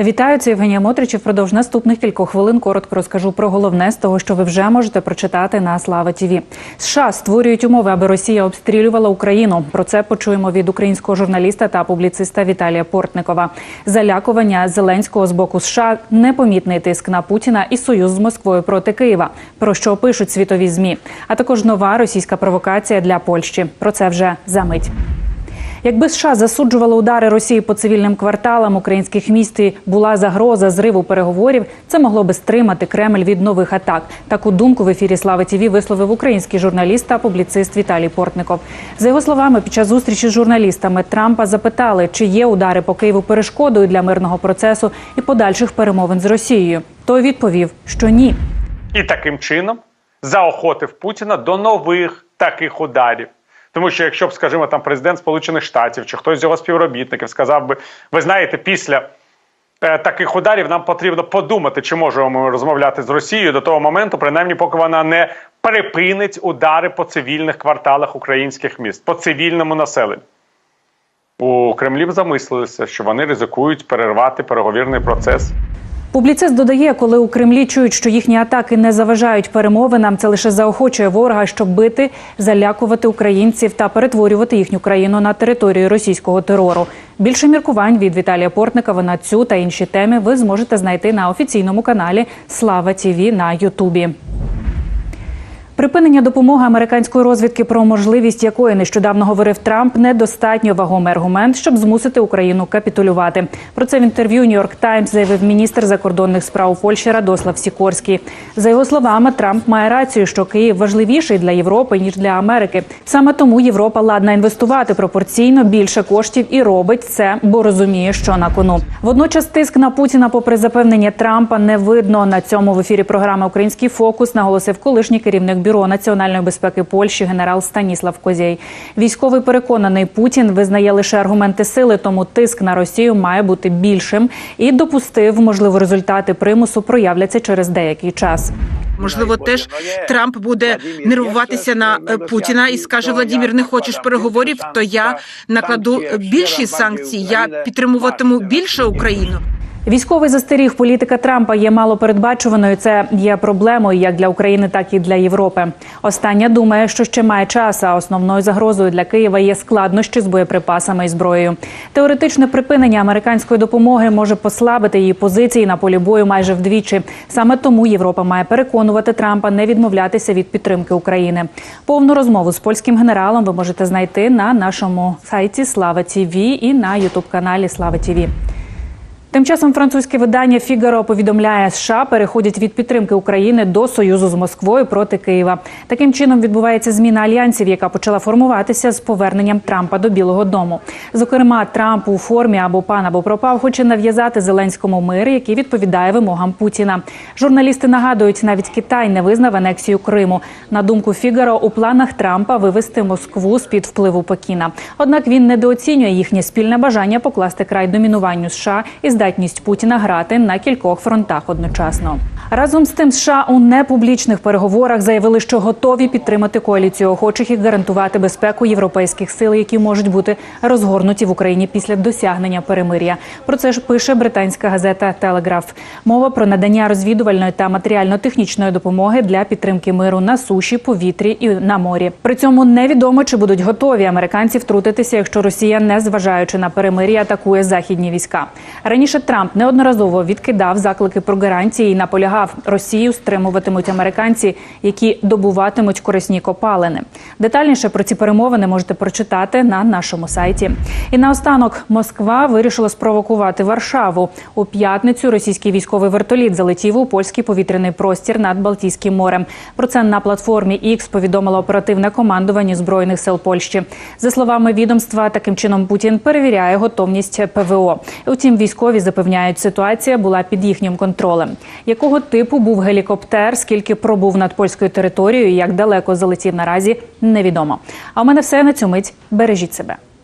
Вітаю, це Євгенія Мотрич. Впродовж наступних кількох хвилин коротко розкажу про головне з того, що ви вже можете прочитати на Слава Тіві. США створюють умови, аби Росія обстрілювала Україну. Про це почуємо від українського журналіста та публіциста Віталія Портникова. Залякування Зеленського з боку США, непомітний тиск на Путіна і союз з Москвою проти Києва. Про що пишуть світові змі, а також нова російська провокація для Польщі. Про це вже за мить. Якби США засуджували удари Росії по цивільним кварталам українських міст і була загроза зриву переговорів, це могло би стримати Кремль від нових атак. Таку думку в ефірі Слави ТІВІ висловив український журналіст та публіцист Віталій Портников. За його словами, під час зустрічі з журналістами Трампа запитали, чи є удари по Києву перешкодою для мирного процесу і подальших перемовин з Росією. Той відповів, що ні. і таким чином заохотив Путіна до нових таких ударів. Тому що якщо б, скажімо, там президент Сполучених Штатів чи хтось з його співробітників сказав би, ви знаєте, після е, таких ударів нам потрібно подумати, чи можемо ми розмовляти з Росією до того моменту, принаймні, поки вона не припинить удари по цивільних кварталах українських міст, по цивільному населенню. У Кремлі замислилися, що вони ризикують перервати переговірний процес. Публіцист додає, коли у Кремлі чують, що їхні атаки не заважають перемовинам, це лише заохочує ворога, щоб бити, залякувати українців та перетворювати їхню країну на територію російського терору. Більше міркувань від Віталія Портникова на цю та інші теми ви зможете знайти на офіційному каналі Слава Тіві на Ютубі. Припинення допомоги американської розвідки, про можливість якої нещодавно говорив Трамп, недостатньо вагомий аргумент, щоб змусити Україну капітулювати. Про це в інтерв'ю Нью-Йорк Таймс заявив міністр закордонних справ Польщі Радослав Сікорський. За його словами, Трамп має рацію, що Київ важливіший для Європи ніж для Америки. Саме тому Європа ладна інвестувати пропорційно більше коштів і робить це, бо розуміє, що на кону. Водночас тиск на Путіна, попри запевнення Трампа, не видно на цьому в ефірі програми Український фокус наголосив колишній керівник бюро національної безпеки Польщі генерал Станіслав Козєй. Військовий переконаний Путін визнає лише аргументи сили, тому тиск на Росію має бути більшим і допустив, можливо, результати примусу проявляться через деякий час. Можливо, теж Трамп буде нервуватися на е, Путіна і скаже Владімір, не хочеш переговорів, то я накладу більші санкції. Я підтримуватиму більше Україну. Військовий застеріг політика Трампа є малопередбачуваною. Це є проблемою як для України, так і для Європи. Остання думає, що ще має час. А основною загрозою для Києва є складнощі з боєприпасами і зброєю. Теоретичне припинення американської допомоги може послабити її позиції на полі бою майже вдвічі. Саме тому Європа має переконувати Трампа не відмовлятися від підтримки України. Повну розмову з польським генералом ви можете знайти на нашому сайті Слава Тіві і на Ютуб каналі Слава Тіві. Тим часом французьке видання Фігаро повідомляє, США переходять від підтримки України до союзу з Москвою проти Києва. Таким чином відбувається зміна альянсів, яка почала формуватися з поверненням Трампа до Білого Дому. Зокрема, Трамп у формі або пан або пропав хоче нав'язати Зеленському мир, який відповідає вимогам Путіна. Журналісти нагадують, навіть Китай не визнав анексію Криму. На думку Фігаро, у планах Трампа вивести Москву з під впливу Пекіна. Однак він недооцінює їхнє спільне бажання покласти край домінуванню США і здатність Путіна грати на кількох фронтах одночасно. Разом з тим, США у непублічних переговорах заявили, що готові підтримати коаліцію охочих і гарантувати безпеку європейських сил, які можуть бути розгорнуті в Україні після досягнення перемир'я. Про це ж пише британська газета Телеграф. Мова про надання розвідувальної та матеріально-технічної допомоги для підтримки миру на суші, повітрі і на морі. При цьому невідомо чи будуть готові американці втрутитися, якщо Росія, не зважаючи на перемир'я, атакує західні війська. Раніше Трамп неодноразово відкидав заклики про гарантії і наполягав, Росію стримуватимуть американці, які добуватимуть корисні копалини. Детальніше про ці перемовини можете прочитати на нашому сайті. І наостанок Москва вирішила спровокувати Варшаву у п'ятницю. Російський військовий вертоліт залетів у польський повітряний простір над Балтійським морем. Про це на платформі X повідомило оперативне командування збройних сил Польщі. За словами відомства, таким чином Путін перевіряє готовність ПВО. Утім, військові запевняють, ситуація була під їхнім контролем. Якого типу був гелікоптер, скільки пробув над польською територією, як далеко залетів наразі, невідомо. А у мене все на цю мить. Бережіть себе.